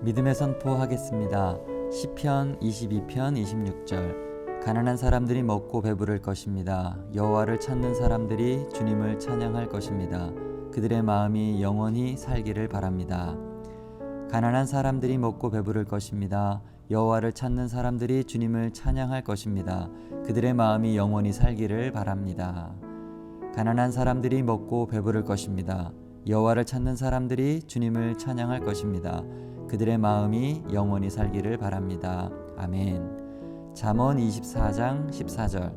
믿음의 선포하겠습니다. 시편 22편 26절 가난한 사람들이 먹고 배부를 것입니다. 여호와를 찾는 사람들이 주님을 찬양할 것입니다. 그들의 마음이 영원히 살기를 바랍니다. 가난한 사람들이 먹고 배부를 것입니다. 여호와를 찾는 사람들이 주님을 찬양할 것입니다. 그들의 마음이 영원히 살기를 바랍니다. 가난한 사람들이 먹고 배부를 것입니다. 여호와를 찾는 사람들이 주님을 찬양할 것입니다. 그들의 마음이 영원히 살기를 바랍니다. 아멘. 잠언 24장 14절.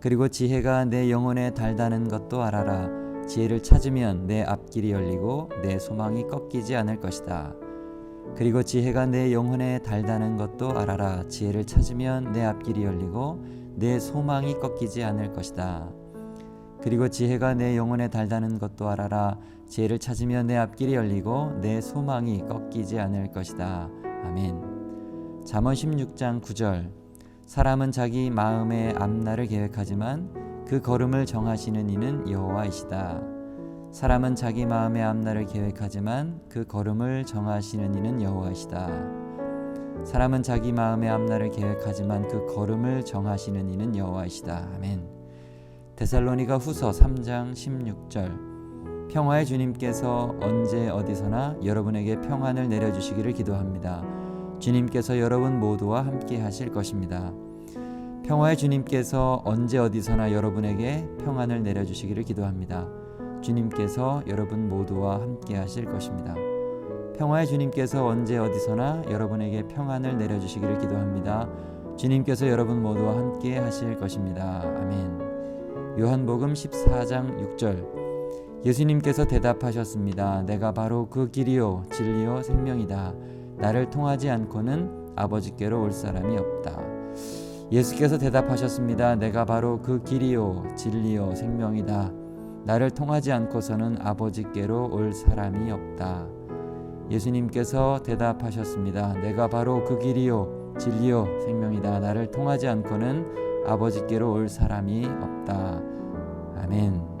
그리고 지혜가 내 영혼에 달다는 것도 알아라. 지혜를 찾으면 내 앞길이 열리고 내 소망이 꺾이지 않을 것이다. 그리고 지혜가 내 영혼에 달다는 것도 알아라. 지혜를 찾으면 내 앞길이 열리고 내 소망이 꺾이지 않을 것이다. 그리고 지혜가 내 영혼에 달다는 것도 알아라. 지혜를 찾으면 내 앞길이 열리고 내 소망이 꺾이지 않을 것이다. 아멘. 잠언 16장 9절. 사람은 자기 마음의 앞날을 계획하지만 그 걸음을 정하시는 이는 여호와이시다. 사람은 자기 마음의 앞날을 계획하지만 그 걸음을 정하시는 이는 여호와이시다. 사람은 자기 마음의 앞날을 계획하지만 그 걸음을 정하시는 이는 여호와이시다. 아멘. 데살로니가 후서 3장 16절. 평화의 주님께서 언제 어디서나 여러분에게 평안을 내려주시기를 기도합니다. 주님께서 여러분 모두와 함께 하실 것입니다. 평화의 주님께서 언제 어디서나 여러분에게 평안을 내려주시기를 기도합니다. 주님께서 여러분 모두와 함께 하실 것입니다. 평화의 주님께서 언제 어디서나 여러분에게 평안을 내려주시기를 기도합니다. 주님께서 여러분 모두와 함께 하실 것입니다. 아멘. 요한복음 14장 6절. 예수님께서 대답하셨습니다. 내가 바로 그 길이요, 진리요, 생명이다. 나를 통하지 않고는 아버지께로 올 사람이 없다. 예수께서 대답하셨습니다. 내가 바로 그 길이요, 진리요, 생명이다. 나를 통하지 않고서는 아버지께로 올 사람이 없다. 예수님께서 대답하셨습니다. 내가 바로 그 길이요, 진리요, 생명이다. 나를 통하지 않고는 아버지께로 올 사람이 없다. 아멘.